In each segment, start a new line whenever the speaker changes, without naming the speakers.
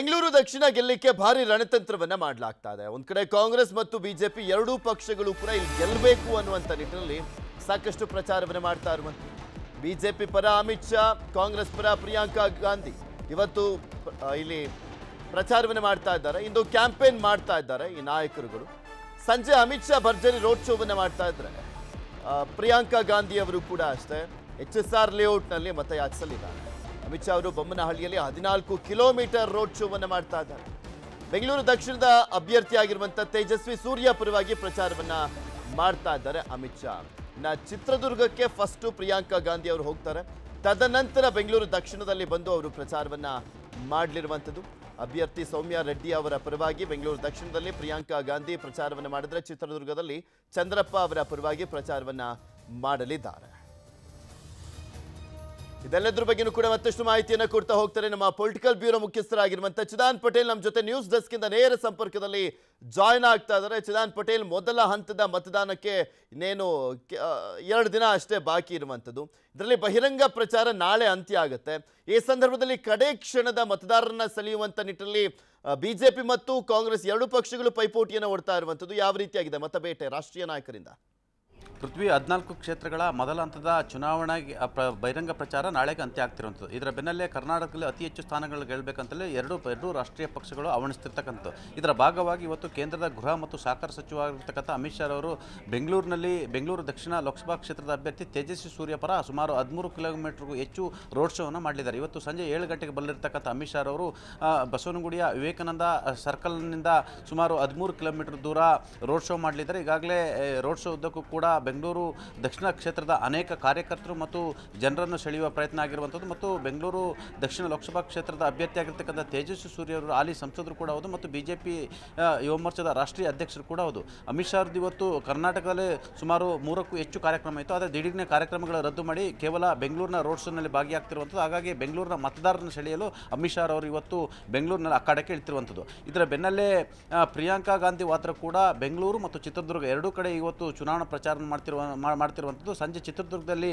ಬೆಂಗಳೂರು ದಕ್ಷಿಣ ಗೆಲ್ಲಕ್ಕೆ ಭಾರಿ ರಣತಂತ್ರವನ್ನ ಮಾಡಲಾಗ್ತಾ ಇದೆ ಒಂದ್ ಕಡೆ ಕಾಂಗ್ರೆಸ್ ಮತ್ತು ಬಿಜೆಪಿ ಎರಡೂ ಪಕ್ಷಗಳು ಕೂಡ ಇಲ್ಲಿ ಗೆಲ್ಲಬೇಕು ಅನ್ನುವಂತ ನಿಟ್ಟಿನಲ್ಲಿ ಸಾಕಷ್ಟು ಪ್ರಚಾರವನ್ನ ಮಾಡ್ತಾ ಇರುವಂತ ಬಿಜೆಪಿ ಪರ ಅಮಿತ್ ಶಾ, ಕಾಂಗ್ರೆಸ್ ಪರ ಪ್ರಿಯಾಂಕಾ ಗಾಂಧಿ ಇವತ್ತು ಇಲ್ಲಿ ಪ್ರಚಾರವನ್ನ ಮಾಡ್ತಾ ಇದ್ದಾರೆ. ಇಂದು ಕ್ಯಾಂಪೇನ್ ಮಾಡ್ತಾ ಇದ್ದಾರೆ ಈ ನಾಯಕರುಗಳು. ಸಂಜೆ ಅಮಿತ್ ಶಾ ಭರ್ಜರಿ ರೋಡ್ ಶೋವನ್ನ ಮಾಡ್ತಾ ಇದ್ದಾರೆ. ಪ್ರಿಯಾಂಕಾ ಗಾಂಧಿ ಅವರು ಕೂಡ ಅಷ್ಟೇ. ಎಚ್ ಎಸ್ ಆರ್ ಲೇಔಟ್ನಲ್ಲಿ ಮತಯಾಚಿಸಲಿದ್ದಾರೆ. ಅಮಿತ್ ಶಾ ಅವರು ಬೊಮ್ಮನಹಳ್ಳಿಯಲ್ಲಿ ಹದಿನಾಲ್ಕು ಕಿಲೋಮೀಟರ್ ರೋಡ್ ಶೋವನ್ನು ಮಾಡ್ತಾ ಇದ್ದಾರೆ. ಬೆಂಗಳೂರು ದಕ್ಷಿಣದ ಅಭ್ಯರ್ಥಿಯಾಗಿರುವಂಥ ತೇಜಸ್ವಿ ಸೂರ್ಯ ಪರವಾಗಿ ಪ್ರಚಾರವನ್ನ ಮಾಡ್ತಾ ಇದ್ದಾರೆ ಅಮಿತ್ ಶಾ. ನ ಚಿತ್ರದುರ್ಗಕ್ಕೆ ಫಸ್ಟ್ ಪ್ರಿಯಾಂಕಾ ಗಾಂಧಿ ಅವರು ಹೋಗ್ತಾರೆ. ತದನಂತರ ಬೆಂಗಳೂರು ದಕ್ಷಿಣದಲ್ಲಿ ಬಂದು ಅವರು ಪ್ರಚಾರವನ್ನ ಮಾಡಲಿರುವಂಥದ್ದು ಅಭ್ಯರ್ಥಿ ಸೌಮ್ಯ ರೆಡ್ಡಿ ಅವರ ಪರವಾಗಿ ಬೆಂಗಳೂರು ದಕ್ಷಿಣದಲ್ಲಿ ಪ್ರಿಯಾಂಕಾ ಗಾಂಧಿ ಪ್ರಚಾರವನ್ನು ಮಾಡಿದರೆ ಚಿತ್ರದುರ್ಗದಲ್ಲಿ ಚಂದ್ರಪ್ಪ ಅವರ ಪರವಾಗಿ ಪ್ರಚಾರವನ್ನ ಮಾಡಲಿದ್ದಾರೆ. ಇದೆಲ್ಲದ್ರ ಬಗ್ಗೆನೂ ಕೂಡ ಮತ್ತಷ್ಟು ಮಾಹಿತಿಯನ್ನು ಕೊಡ್ತಾ ಹೋಗ್ತಾರೆ ನಮ್ಮ ಪೊಲಿಟಿಕಲ್ ಬ್ಯೂರೋ ಮುಖ್ಯಸ್ಥರಾಗಿರುವಂತಹ ಚಿದಾನ್ ಪಟೇಲ್. ನಮ್ಮ ಜೊತೆ ನ್ಯೂಸ್ ಡೆಸ್ಕ್ ಇಂದ ನೇರ ಸಂಪರ್ಕದಲ್ಲಿ ಜಾಯ್ನ್ ಆಗ್ತಾ ಇದ್ದಾರೆ. ಚಿದಾನ್ ಪಟೇಲ್, ಮೊದಲ ಹಂತದ ಮತದಾನಕ್ಕೆ ಇನ್ನೇನು ಎರಡು ದಿನ ಅಷ್ಟೇ ಬಾಕಿ ಇರುವಂಥದ್ದು. ಇದರಲ್ಲಿ ಬಹಿರಂಗ ಪ್ರಚಾರ ನಾಳೆ ಅಂತ್ಯ ಆಗುತ್ತೆ. ಈ ಸಂದರ್ಭದಲ್ಲಿ ಕಡೆ ಕ್ಷಣದ ಮತದಾರರನ್ನ ಸೆಳೆಯುವಂತ ನಿಟ್ಟಿನಲ್ಲಿ ಬಿಜೆಪಿ ಮತ್ತು ಕಾಂಗ್ರೆಸ್ ಎರಡು ಪಕ್ಷಗಳು ಪೈಪೋಟಿಯನ್ನು ಓಡ್ತಾ ಇರುವಂಥದ್ದು. ಯಾವ ರೀತಿಯಾಗಿದೆ ಮತಬೇಟೆ ರಾಷ್ಟ್ರೀಯ ನಾಯಕರಿಂದ?
ಪೃಥ್ವಿ ಹದಿನಾಲ್ಕು ಕ್ಷೇತ್ರಗಳ ಮೊದಲ ಹಂತದ ಚುನಾವಣೆಗೆ ಬಹಿರಂಗ ಪ್ರಚಾರ ನಾಳೆಗೆ ಅಂತ್ಯ ಆಗ್ತಿರುವಂಥದ್ದು ಇದರ ಬೆನ್ನಲ್ಲೇ ಕರ್ನಾಟಕದಲ್ಲಿ ಅತಿ ಹೆಚ್ಚು ಸ್ಥಾನಗಳು ಗೆಲ್ಲಬೇಕಂತಲೇ ಎರಡು ಎರಡು ರಾಷ್ಟ್ರೀಯ ಪಕ್ಷಗಳು ಅವಣಿಸ್ತಿರ್ತಕ್ಕಂಥದ್ದು ಇದರ ಭಾಗವಾಗಿ ಇವತ್ತು ಕೇಂದ್ರದ ಗೃಹ ಮತ್ತು ಸಹಕಾರ ಸಚಿವರಾಗಿರ್ತಕ್ಕಂಥ ಅಮಿತ್ ಶಾ ಅವರು ಬೆಂಗಳೂರಿನಲ್ಲಿ, ಬೆಂಗಳೂರು ದಕ್ಷಿಣ ಲೋಕಸಭಾ ಕ್ಷೇತ್ರದ ಅಭ್ಯರ್ಥಿ ತೇಜಸ್ವಿ ಸೂರ್ಯ ಪರ ಸುಮಾರು ಹದಿಮೂರು ಕಿಲೋಮೀಟರ್ಗೂ ಹೆಚ್ಚು ರೋಡ್ ಶೋವನ್ನು ಮಾಡಲಿದ್ದಾರೆ ಇವತ್ತು ಸಂಜೆ ಏಳು ಗಂಟೆಗೆ ಬರಲಿರ್ತಕ್ಕಂಥ ಅಮಿತ್ ಶಾ ಅವರು ಬಸವನಗುಡಿಯ ವಿವೇಕಾನಂದ ಸರ್ಕಲ್ನಿಂದ ಸುಮಾರು ಹದಿಮೂರು ಕಿಲೋಮೀಟರ್ ದೂರ ರೋಡ್ ಶೋ ಮಾಡಲಿದ್ದಾರೆ. ಈಗಾಗಲೇ ರೋಡ್ ಶೋ ಉದ್ದಕ್ಕೂ ಕೂಡ ಬೆಂಗಳೂರು ದಕ್ಷಿಣ ಕ್ಷೇತ್ರದ ಅನೇಕ ಕಾರ್ಯಕರ್ತರು ಮತ್ತು ಜನರನ್ನು ಸೆಳೆಯುವ ಪ್ರಯತ್ನ ಆಗಿರುವಂಥದ್ದು ಮತ್ತು ಬೆಂಗಳೂರು ದಕ್ಷಿಣ ಲೋಕಸಭಾ ಕ್ಷೇತ್ರದ ಅಭ್ಯರ್ಥಿಯಾಗಿರ್ತಕ್ಕಂಥ ತೇಜಸ್ವಿ ಸೂರ್ಯ ಅವರು ಹಾಲಿ ಸಂಸದರು ಕೂಡ ಹೌದು ಮತ್ತು ಬಿ ಜೆ ಪಿ ಯುವ ರಾಷ್ಟ್ರೀಯ ಅಧ್ಯಕ್ಷರು ಕೂಡ ಹೌದು. ಅಮಿತ್ ಶಾ ಇವತ್ತು ಕರ್ನಾಟಕದಲ್ಲಿ ಸುಮಾರು ಮೂರಕ್ಕೂ ಹೆಚ್ಚು ಕಾರ್ಯಕ್ರಮ ಇತ್ತು. ಆದರೆ ದಿಢೀರ್ನೆ ಕಾರ್ಯಕ್ರಮಗಳ ರದ್ದು ಮಾಡಿ ಕೇವಲ ಬೆಂಗಳೂರಿನ ರೋಡ್ ಶೋನಲ್ಲಿ ಭಾಗಿಯಾಗ್ತಿರುವಂಥದ್ದು. ಹಾಗಾಗಿ ಬೆಂಗಳೂರಿನ ಮತದಾರರನ್ನು ಸೆಳೆಯಲು ಅಮಿತ್ ಶಾ ಅವರು ಇವತ್ತು ಬೆಂಗಳೂರಿನಲ್ಲಿ ಅಖಾಡಕ್ಕೆ ಇಳ್ತಿರುವಂಥದ್ದು. ಇದರ ಬೆನ್ನಲ್ಲೇ ಪ್ರಿಯಾಂಕಾ ಗಾಂಧಿ ವಾತ್ರ ಕೂಡ ಬೆಂಗಳೂರು ಮತ್ತು ಚಿತ್ರದುರ್ಗ ಎರಡೂ ಕಡೆ ಇವತ್ತು ಚುನಾವಣಾ ಪ್ರಚಾರ ಮಾಡ್ತಿರುವ ಮಾಡ್ತಿರುವಂಥದ್ದು. ಸಂಜೆ ಚಿತ್ರದುರ್ಗದಲ್ಲಿ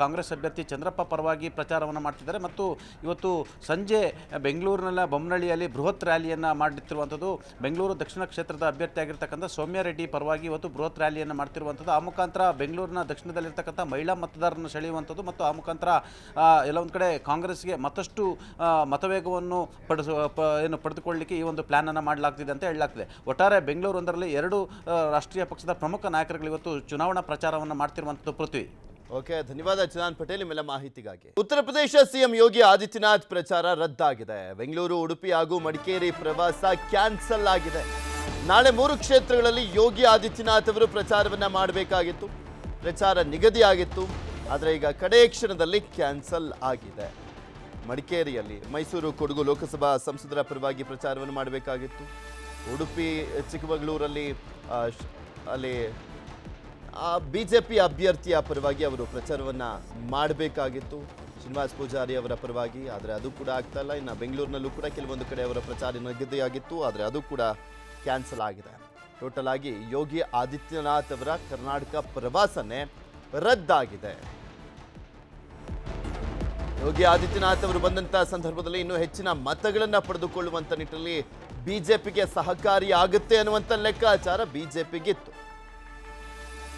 ಕಾಂಗ್ರೆಸ್ ಅಭ್ಯರ್ಥಿ ಚಂದ್ರಪ್ಪ ಪರವಾಗಿ ಪ್ರಚಾರವನ್ನು ಮಾಡ್ತಿದ್ದಾರೆ. ಮತ್ತು ಇವತ್ತು ಸಂಜೆ ಬೆಂಗಳೂರಿನಲ್ಲ ಬೊಮ್ಮನಹಳ್ಳಿಯಲ್ಲಿ ಬೃಹತ್ ರ್ಯಾಲಿಯನ್ನು ಮಾಡುತ್ತಿರುವಂಥದ್ದು ಬೆಂಗಳೂರು ದಕ್ಷಿಣ ಕ್ಷೇತ್ರದ ಅಭ್ಯರ್ಥಿಯಾಗಿರ್ತಕ್ಕಂಥ ಸೌಮ್ಯ ರೆಡ್ಡಿ ಪರವಾಗಿ ಇವತ್ತು ಬೃಹತ್ ರ್ಯಾಲಿಯನ್ನು ಮಾಡ್ತಿರುವಂಥದ್ದು. ಆ ಮುಖಾಂತರ ಬೆಂಗಳೂರಿನ ದಕ್ಷಿಣದಲ್ಲಿರ್ತಕ್ಕಂಥ ಮಹಿಳಾ ಮತದಾರರನ್ನು ಸೆಳೆಯುವಂಥದ್ದು ಮತ್ತು ಆ ಮುಖಾಂತರ ಎಲ್ಲೊಂದು ಕಡೆ ಕಾಂಗ್ರೆಸ್ಗೆ ಮತ್ತಷ್ಟು ಮತವೇಗವನ್ನು ಪಡಿಸ ಏನು ಪಡೆದುಕೊಳ್ಳಲಿಕ್ಕೆ ಈ ಒಂದು ಪ್ಲ್ಯಾನನ್ನು ಮಾಡಲಾಗ್ತಿದೆ ಅಂತ ಹೇಳಲಾಗ್ತಿದೆ. ಒಟ್ಟಾರೆ ಬೆಂಗಳೂರು ಒಂದರಲ್ಲಿ ಎರಡು ರಾಷ್ಟ್ರೀಯ ಪಕ್ಷದ ಪ್ರಮುಖ ನಾಯಕರುಗಳು ಇವತ್ತು ಚುನಾವಣಾ ಪ್ರಚಾರವನ್ನು ಮಾಡ್ತಿರುವಂಥದ್ದು ಪೃಥ್ವಿ.
ಓಕೆ, ಧನ್ಯವಾದ ಚನಾನ್ ಪಟೇಲ್ ನಿಮ್ಮೆಲ್ಲ ಮಾಹಿತಿಗಾಗಿ. ಉತ್ತರ ಪ್ರದೇಶ ಸಿಎಂ ಯೋಗಿ ಆದಿತ್ಯನಾಥ್ ಪ್ರಚಾರ ರದ್ದಾಗಿದೆ. ಬೆಂಗಳೂರು, ಉಡುಪಿ ಹಾಗೂ ಮಡಿಕೇರಿ ಪ್ರವಾಸ ಕ್ಯಾನ್ಸಲ್ ಆಗಿದೆ. ನಾಳೆ ಮೂರು ಕ್ಷೇತ್ರಗಳಲ್ಲಿ ಯೋಗಿ ಆದಿತ್ಯನಾಥ್ ಅವರು ಪ್ರಚಾರವನ್ನ ಮಾಡಬೇಕಾಗಿತ್ತು. ಪ್ರಚಾರ ನಿಗದಿಯಾಗಿತ್ತು. ಆದರೆ ಈಗ ಕಡೇ ಕ್ಷಣದಲ್ಲಿ ಕ್ಯಾನ್ಸಲ್ ಆಗಿದೆ. ಮಡಿಕೇರಿಯಲ್ಲಿ ಮೈಸೂರು, ಕೊಡಗು ಲೋಕಸಭಾ ಸಂಸದರ ಪರವಾಗಿ ಪ್ರಚಾರವನ್ನು ಮಾಡಬೇಕಾಗಿತ್ತು. ಉಡುಪಿ, ಚಿಕ್ಕಮಗಳೂರಲ್ಲಿ ಅಲ್ಲಿ ಬಿ ಜೆ ಪಿ ಅಭ್ಯರ್ಥಿಯ ಪರವಾಗಿ ಅವರು ಪ್ರಚಾರವನ್ನು ಮಾಡಬೇಕಾಗಿತ್ತು. ಶ್ರೀನಿವಾಸ್ ಪೂಜಾರಿ ಅವರ ಪರವಾಗಿ, ಆದರೆ ಅದು ಕೂಡ ಆಗ್ತಾ ಇಲ್ಲ. ಇನ್ನು ಬೆಂಗಳೂರಿನಲ್ಲೂ ಕೂಡ ಕೆಲವೊಂದು ಕಡೆ ಅವರ ಪ್ರಚಾರ ನಗದೆಯಾಗಿತ್ತು, ಆದರೆ ಅದು ಕೂಡ ಕ್ಯಾನ್ಸಲ್ ಆಗಿದೆ. ಟೋಟಲ್ ಆಗಿ ಯೋಗಿ ಆದಿತ್ಯನಾಥ್ ಅವರ ಕರ್ನಾಟಕ ಪ್ರವಾಸನೇ ರದ್ದಾಗಿದೆ. ಯೋಗಿ ಆದಿತ್ಯನಾಥ್ ಅವರು ಬಂದಂತಹ ಸಂದರ್ಭದಲ್ಲಿ ಇನ್ನೂ ಹೆಚ್ಚಿನ ಮತಗಳನ್ನ ಪಡೆದುಕೊಳ್ಳುವಂತ ನಿಟ್ಟಿನಲ್ಲಿ ಬಿಜೆಪಿಗೆ ಸಹಕಾರಿ ಆಗುತ್ತೆ ಅನ್ನುವಂಥ ಲೆಕ್ಕಾಚಾರ ಬಿಜೆಪಿಗಿತ್ತು.